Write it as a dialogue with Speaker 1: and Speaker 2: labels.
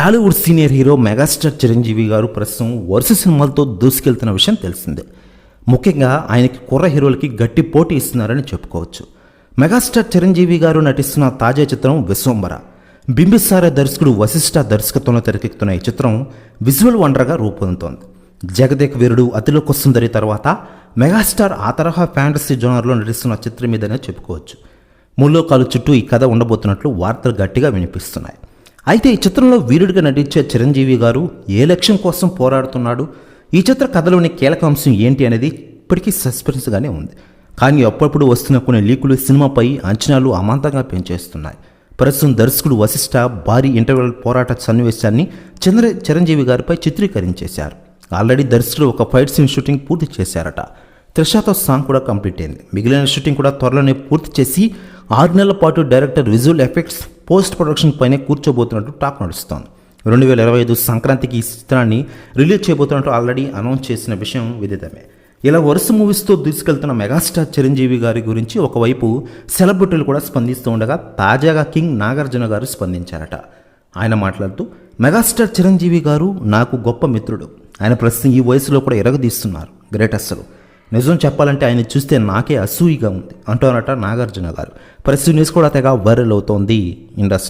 Speaker 1: Tollywood senior hero megastar Chiranjeevi garu ప్రస్తుతం వరుస సినిమాలతో దూసుకెళ్తున్న విషయం తెలిసిందే. ముఖ్యంగా ఆయనకి కుర్ర హీరోలకి గట్టి పోటీ ఇస్తున్నారని చెప్పుకోవచ్చు. మెగాస్టార్ చిరంజీవి గారు నటిస్తున్న తాజా చిత్రం విశ్వంబర బింబిసార దర్శకుడు వశిష్ఠ దర్శకత్వంలో తెరకెక్కుతున్న ఈ చిత్రం విజువల్ వండర్గా రూపొందుతోంది. జగదేక్ వీరుడు అతిలోక సుందరి తర్వాత మెగాస్టార్ ఆ తరహా ఫ్యాంటసీ జోనర్లో నటిస్తున్న చిత్రం మీదనే చెప్పుకోవచ్చు. ముల్లోకాలు చుట్టూ ఈ కథ ఉండబోతున్నట్లు వార్తలు గట్టిగా వినిపిస్తున్నాయి. అయితే ఈ చిత్రంలో వీరుడిగా నటించే చిరంజీవి గారు ఏ లక్ష్యం కోసం పోరాడుతున్నాడు? ఈ చిత్ర కథలోని కీలక అంశం ఏంటి అనేది ఇప్పటికీ సస్పెన్స్గానే ఉంది. కానీ అప్పుడప్పుడు వస్తున్న కొన్ని లీకులు సినిమాపై అంచనాలు అమాంతంగా పెంచేస్తున్నాయి. ప్రస్తుతం దర్శకుడు వశిష్ఠ భారీ ఇంటర్వెల్ పోరాట సన్నివేశాన్ని చంద్ర చిరంజీవి గారిపై చిత్రీకరించేశారు. ఆల్రెడీ దర్శకుడు ఒక ఫైట్ సీన్ షూటింగ్ పూర్తి చేశారట. త్రిషాతో సాంగ్ కూడా కంప్లీట్ అయింది. మిగిలిన షూటింగ్ కూడా త్వరలోనే పూర్తి చేసి ఆరు నెలల పాటు director visual effects post production పైనే కూర్చోబోతున్నట్టు టాక్ నడుస్తోంది. రెండు వేల ఇరవై ఐదు సంక్రాంతికి ఈ చిత్రాన్ని రిలీజ్ చేయబోతున్నట్టు ఆల్రెడీ అనౌన్స్ చేసిన విషయం విదితమే. ఇలా వరుస మూవీస్తో దూసుకెళ్తున్న మెగాస్టార్ చిరంజీవి గారి గురించి ఒకవైపు సెలబ్రిటీలు కూడా స్పందిస్తూ ఉండగా తాజాగా కింగ్ నాగార్జున గారు స్పందించారట. ఆయన మాట్లాడుతూ మెగాస్టార్ చిరంజీవి గారు నాకు గొప్ప మిత్రుడు. ఆయన ప్రస్తుతం ఈ వయసులో కూడా ఎరగదీస్తున్నారు. గ్రేట్ అస్సలు నిజం చెప్పాలంటే ఆయన చూస్తే నాకే అసూయిగా ఉంది. అంటారట నాగార్జున గారు. ప్రెస్ న్యూస్ కూడా తెగ వైరల్ అవుతోంది ఇండస్ట్రీ.